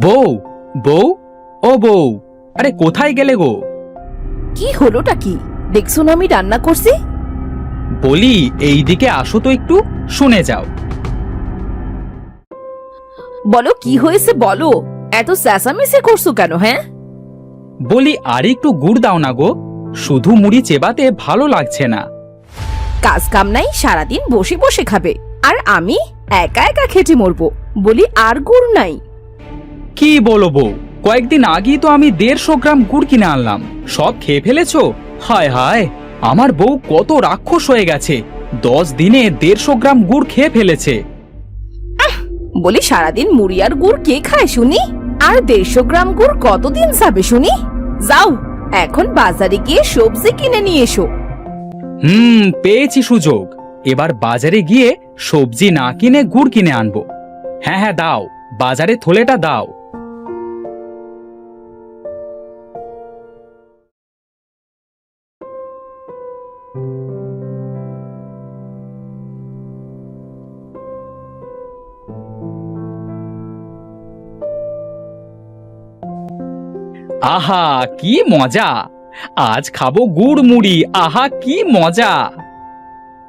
বউ বউ? ও বউ আরে কোথায় গেলে গো? কি হলোটা কি? দেখছ না আমি রান্না করছি? বলি এইদিকে আসো তো একটু শুনে যাও। বলো কি হয়েছে বলো? এত চেঁচামেচি করছ কেন হ্যাঁ? বলি আর একটু গুড় দাও না গো। শুধু মুড়ি চেবাতে ভালো লাগছে না। কাজ কাম নাই সারাদিন বসে বসে খাবে। আর আমি একা একা খেটে মরবো বলি আর গুড় নাই। কি বলো বউ কয়েকদিন আগেই তো আমি দেড়শো গ্রাম গুড় কিনে আনলাম। সব খেয়ে ফেলেছো? হায় হায় আমার বউ কত রাক্ষস হয়ে গেছে। দশ দিনে দেড়শো গ্রাম গুড় খেয়ে ফেলেছে। বলি সারাদিন মুড়ি আর গুড় কে খায় শুনি? আর দেড়শো গ্রাম গুড় কতদিন যাবে শুনি? যাও। এখন বাজারে গিয়ে সবজি কিনে নিয়ে এসো। হুম, পেয়েছি সুযোগ। এবার বাজারে গিয়ে সবজি না কিনে গুড় কিনে আনব। হ্যাঁ হ্যাঁ দাও। বাজারে থলেটা দাও। আহা, কি মজা। আজ খাব গুড় মুড়ি, আহা, কি মজা।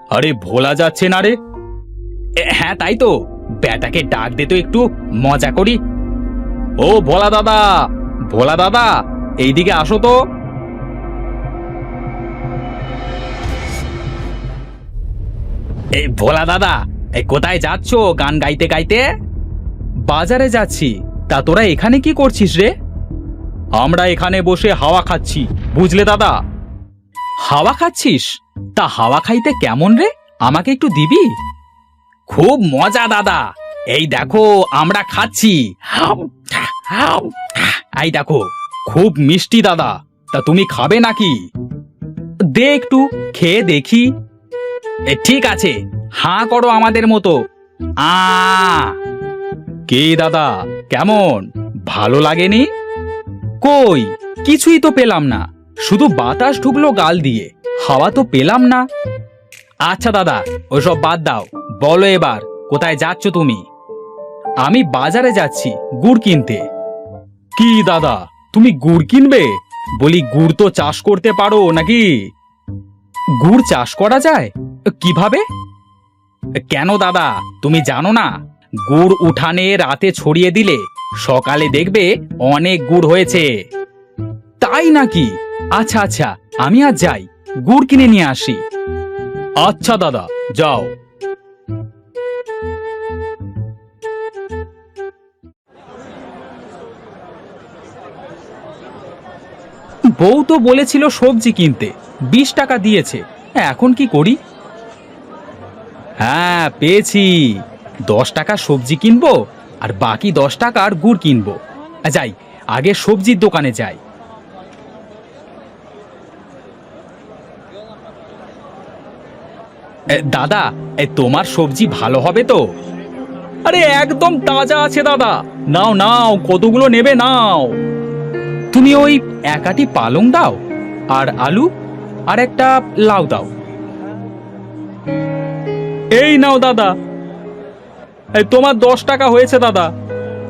আরে, ভোলা যাচ্ছে না রে। হ্যাঁ তাই তো। ব্যাটাকে ডাক দে তো একটু, মজা করি। ও, ভোলা দাদা ভোলা দাদা, এইদিকে আসো তো। এই ভোলা দাদা এই কোথায় যাচ্ছ গান গাইতে গাইতে? বাজারে যাচ্ছি। তা তোরা এখানে কি করছিস রে? আমরা এখানে বসে হাওয়া খাচ্ছি বুঝলে দাদা? হাওয়া খাচ্ছিস? তা হাওয়া খাইতে কেমন রে? আমাকে একটু দিবি? খুব মজা দাদা। এই দেখো আমরা খাচ্ছি। এই দেখো খুব মিষ্টি দাদা। তা তুমি খাবে নাকি? দে একটু খেয়ে দেখি। এ, ঠিক আছে। হাঁ করো আমাদের মতো। আ। কে দাদা? কেমন? ভালো লাগেনি? কই? কিছুই তো পেলাম না। শুধু বাতাস ঢুকলো গাল দিয়ে। হাওয়া তো পেলাম না। আচ্ছা দাদা, ওসব বাদ দাও। বলো এবার, কোথায় যাচ্ছ তুমি? আমি বাজারে যাচ্ছি গুড় কিনতে। কি দাদা, তুমি গুড় কিনবে? বলি, গুড় তো চাষ করতে পারো নাকি? গুড় চাষ করা যায়? কীভাবে? কেন দাদা, তুমি জানো না? গুড় উঠানে রাতে ছড়িয়ে দিলে সকালে দেখবে অনেক গুড় হয়েছে। তাই নাকি? আচ্ছা আচ্ছা আমি আজ যাই, গুড় কিনে নিয়ে আসি। আচ্ছা দাদা, যাও। বউ তো বলেছিল সবজি কিনতে, বিশ টাকা দিয়েছে, এখন কি করি? হ্যাঁ পেয়েছি। দশ টাকা সবজি কিনবো আর বাকি দশ টাকার গুড় কিনবো। যাই, আগে সবজির দোকানে যাই। দাদা তোমার সবজি ভালো হবে তো? আরে, একদম তাজা আছে দাদা। নাও নাও, কতগুলো নেবে নাও। তুমি ওই একাটি পালং দাও, আর আলু, আর একটা লাউ দাও। এই নাও দাদা। তোমার দশ টাকা হয়েছে, দাদা।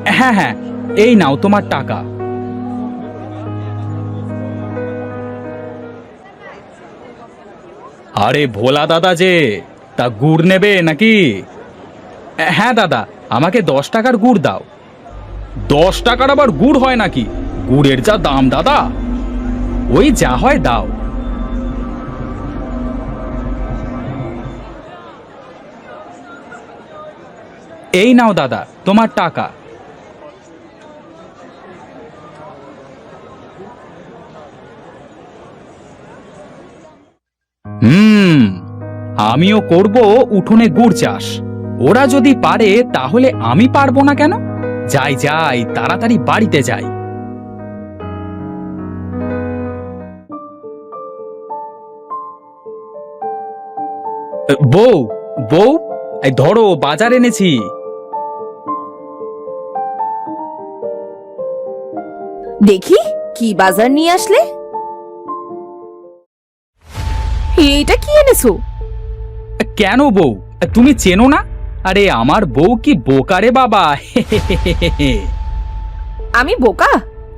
হ্যাঁ হ্যাঁ এই নাও তোমার টাকা। আরে ভোলা দাদা যে, তা গুড় নেবে নাকি? হ্যাঁ দাদা, আমাকে দশ টাকার গুড় দাও। দশ টাকার আবার গুড় হয় নাকি? গুড়ের যা দাম, দাদা। ওই যা হয় দাও। এই নাও দাদা, তোমার টাকা। হুম, আমিও করব উঠোনে গুড় চাষ। ওরা যদি পারে, তাহলে আমি পারব না কেন? যাই যাই, তাড়াতাড়ি বাড়িতে যাই। বউ বউ ধরো, বাজার এনেছি। দেখি কি বাজার নিয়ে আসলে? এইটা কি এনেছো? কেন বউ? তুমি চেনো না? আরে আমার বউ কি বোকারে বাবা? আমি বোকা?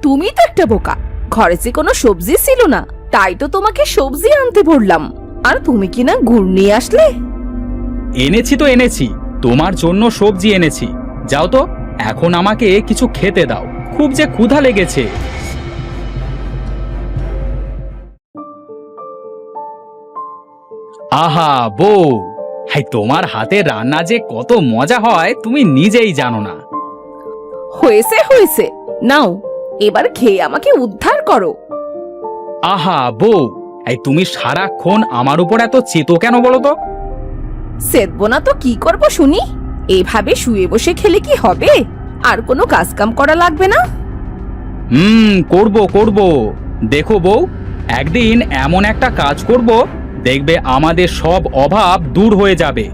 তুমি তো একটা বোকা। ঘরে যে কোনো সবজি ছিল না তাই তো তোমাকে সবজি আনতে বললাম। আর তুমি কি না গুড় নিয়ে আসলে? এনেছি তো এনেছি। তোমার জন্য সবজি এনেছি। যাও তো এখন আমাকে কিছু খেতে দাও। খুব যে ক্ষুধা লেগেছে। আহা বউ। হাই তোমার হাতে রান্না যে কত মজা হয় তুমি নিজেই জানো না। হয়েছে হয়েছে। নাও এবার খেয়ে আমাকে উদ্ধার করো। আহা বউ। এই তুমি সারাক্ষণ আমার উপর এত চেতো কেন বলো তো? সেদবো না তো কি করব শুনি? এভাবে শুয়ে বসে খেলে কি হবে? আর কোনো কাজ কাম করা লাগবে না? হুম, করব করব। দেখো বউ, একদিন এমন একটা কাজ করব, দেখবে আমাদের সব অভাব দূর হয়ে যাবে।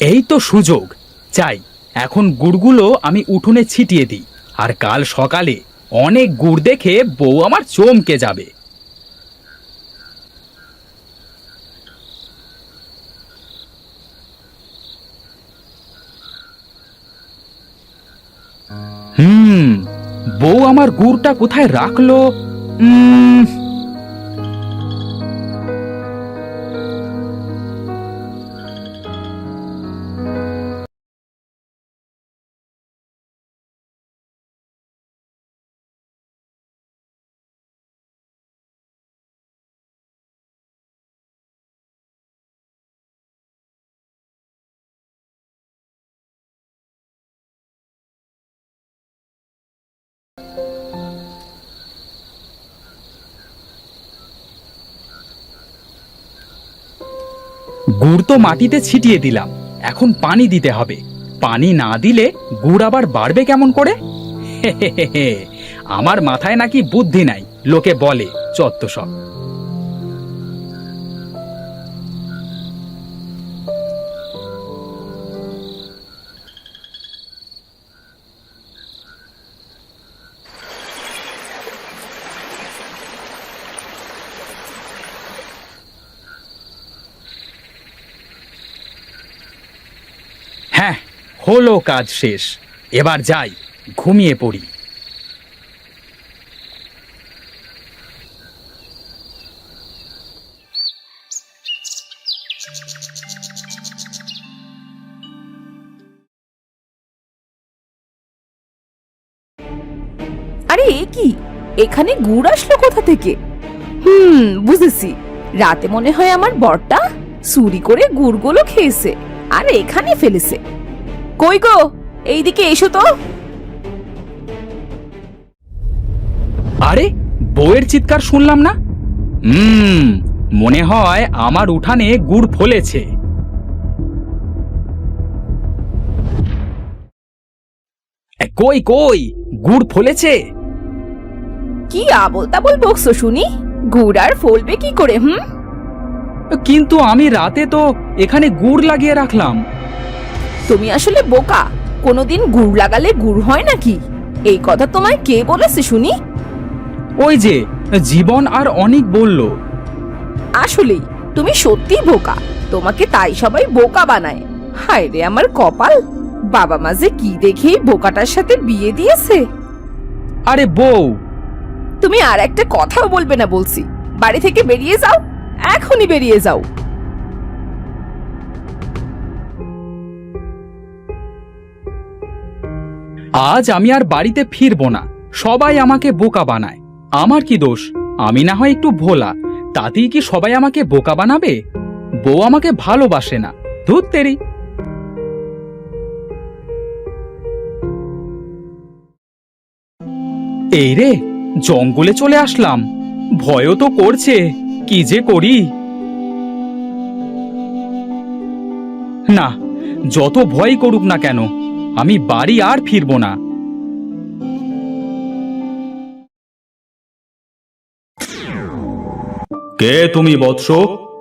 এই তো সুযোগ। চাই, এখন গুড়গুলো আমি উঠোনে ছিটিয়ে দিই, আর কাল সকালে অনেক গুড় দেখে বউ আমার চমকে যাবে। হুম বউ আমার গুড়টা কোথায় রাখল? উম, গুড় তো মাটিতে ছিটিয়ে দিলাম। এখন পানি দিতে হবে। পানি না দিলে গুড় আবার বাড়বে কেমন করে? আমার মাথায় নাকি বুদ্ধি নাই, লোকে বলে চত্ব সব হলো কাজ শেষ। এবার যাই, ঘুমিয়ে পড়ি। আরে কি? এখানে গুড় আসলো কোথা থেকে? হুম, বুঝেছি। রাতে মনে হয় আমার বরটা চুরি করে গুড়গুলো খেয়েছে, আর এখানে ফেলেছে। কই গো? এইদিকে এসো তো। আরে বউয়ের চিৎকার শুনলাম না? হুম মনে হয় আমার উঠানে গুড় ফলেছে। কই কই গুড় ফলেছে? কি আবল তাবল বকছো শুনি? গুড় আর ফলবে কি করে হুম? কিন্তু আমি রাতে তো এখানে গুড় লাগিয়ে রাখলাম। তুমি আসলে বোকা? কোনোদিন গুড় লাগালে গুড় হয় নাকি? এই কথা তোমায় কে বলেছে শুনি? ওই যে জীবন আর অনেক বলল। আসলেই তুমি সত্যি বোকা। তোমাকে তাই সবাই বোকা বানায়। হায় রে আমার কপাল! বাবা মা যে কি দেখেই বোকাটার সাথে বিয়ে দিয়েছে? আরে বউ! তুমি আর একটা কথাও বলবে না বলছি। বাড়ি থেকে বেরিয়ে যাও। এখনই বেরিয়ে যাও। আজ আমি আর বাড়িতে ফিরবো না। সবাই আমাকে বোকা বানায়। আমার কি দোষ? আমি না হয় একটু ভোলা। তাতেই কি সবাই আমাকে বোকা বানাবে? বউ আমাকে ভালোবাসে না। ধুত তেরি। এই রে, জঙ্গলে চলে আসলাম। ভয়ও তো করছে। কি যে করি? না, যত ভয় করুক না কেন আমি বাড়ি আর ফিরবো না। কে তুমি বৎস?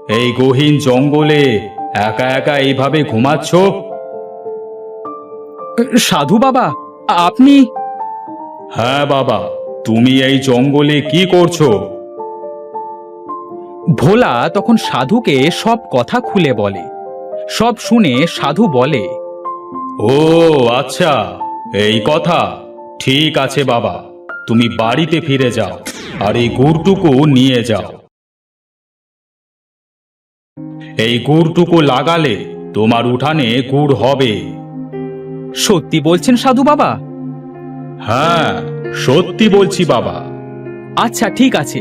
এই গহীন জঙ্গলে একা একা এইভাবে ঘুমাচ্ছ? সাধু বাবা আপনি? হ্যাঁ বাবা তুমি এই জঙ্গলে কি করছ? ভোলা তখন সাধুকে সব কথা খুলে বলে। সব শুনে সাধু বলে ও আচ্ছা। এই কথা। ঠিক আছে বাবা। তুমি বাড়িতে ফিরে যাও আর এই গুড়টুকু নিয়ে যাও। এই গুড়টুকু লাগালে তোমার উঠানে গুড় হবে। সত্যি বলছেন সাধু বাবা? হ্যাঁ সত্যি বলছি বাবা। আচ্ছা ঠিক আছে।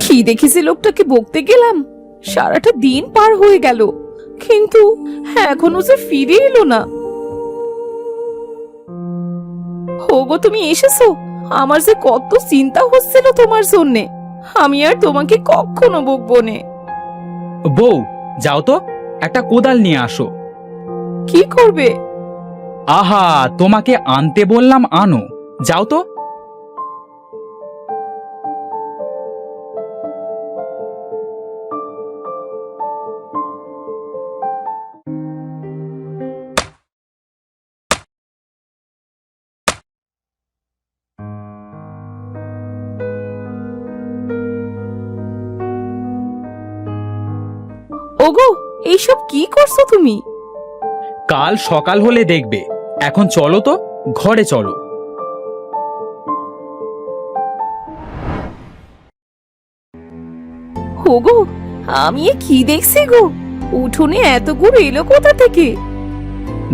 কি দেখেছি লোকটাকে বকতে গেলাম? সারাটা দিন পার হয়ে গেল। কিন্তু এখনও যে ফিরে এলো না। হোগো তুমি এসেছ? আমার যে কত চিন্তা হচ্ছিল তোমার জন্যে। আমি আর তোমাকে কখনো বকবো নে। বউ যাও তো একটা কোদাল নিয়ে আসো। কি করবে? আহা তোমাকে আনতে বললাম আনো। যাও তো। কি করছ তুমি? কাল সকাল হলে দেখবে। এখন চলো তো ঘরে চলো। ওগো আমি এ কি দেখছি গো? উঠোনে এত গুড় এলো কোথা থেকে?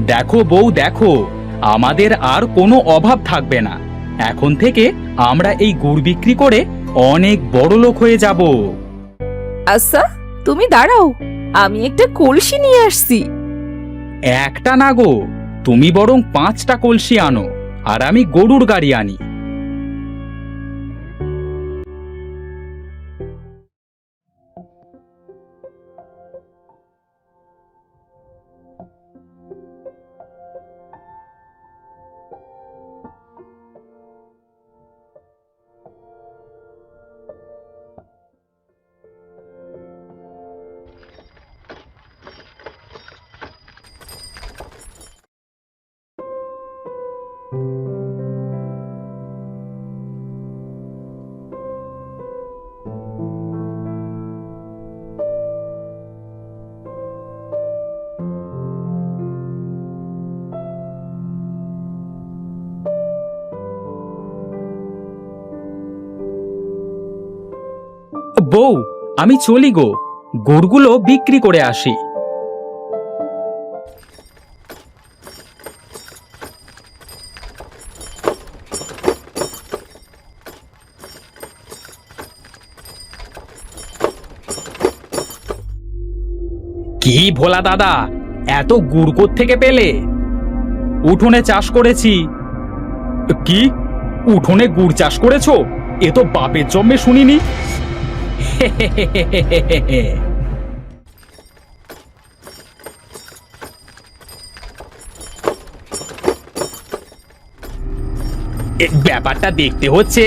দেখো বউ দেখো আমাদের আর কোনো অভাব থাকবে না। এখন থেকে আমরা এই গুড় বিক্রি করে অনেক বড় লোক হয়ে যাব। আচ্ছা তুমি দাঁড়াও। আমি একটা কলসি নিয়ে আসছি। একটা না গো, তুমি বরং পাঁচটা কলসি আনো, আর আমি গরুর গাড়ি আনি। বউ আমি চলি গো। গুড়গুলো বিক্রি করে আসি। কি ভোলা দাদা? এত গুড় থেকে পেলে? উঠোনে চাষ করেছি। কি? উঠোনে গুড় চাষ করেছ? এ তো বাপের জন্মে শুনিনি। ব্যাপারটা দেখতে হচ্ছে।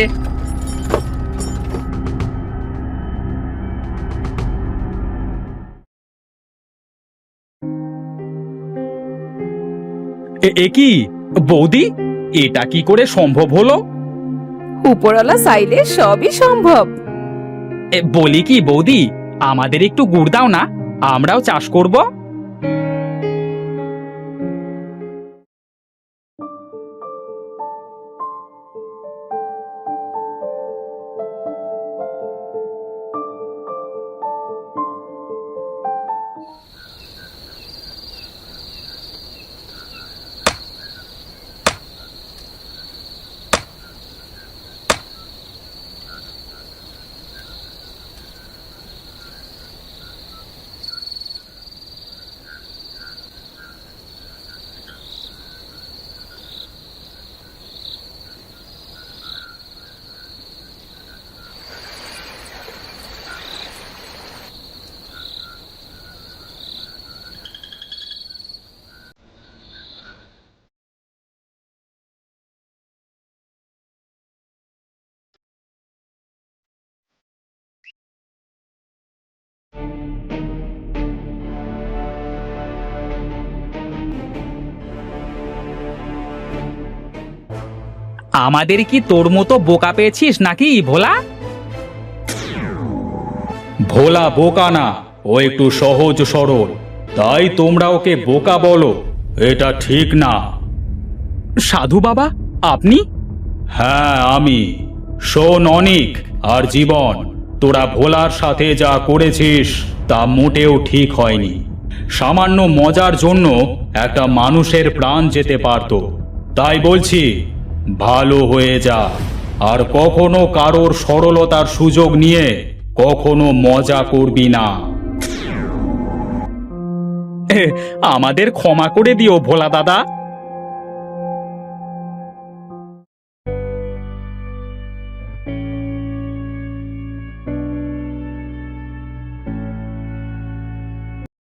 এ- এ কি? বৌদি এটা কি করে সম্ভব হলো? উপরওয়ালা চাইলে সবই সম্ভব। এ, বলি কি বৌদি আমাদের একটু গুড় দাও না আমরাও চাষ করব। আমাদের কি তোর মতো বোকা পেয়েছিস নাকি ভোলা? ভোলা বোকা না ও একটু সহজ সরল। তাই তোমরা ওকে বোকা বলো এটা ঠিক না। সাধু বাবা আপনি? হ্যাঁ আমি। শোন অনিক আর জীবন তোরা ভোলার সাথে যা করেছিস তা মোটেও ঠিক হয়নি। সামান্য মজার জন্য একটা মানুষের প্রাণ যেতে পারত। তাই বলছি ভালো হয়ে যা। আর কখনো কারোর সরলতার সুযোগ নিয়ে কখনো মজা করবি না। আমাদের ক্ষমা করে দিও ভোলা দাদা।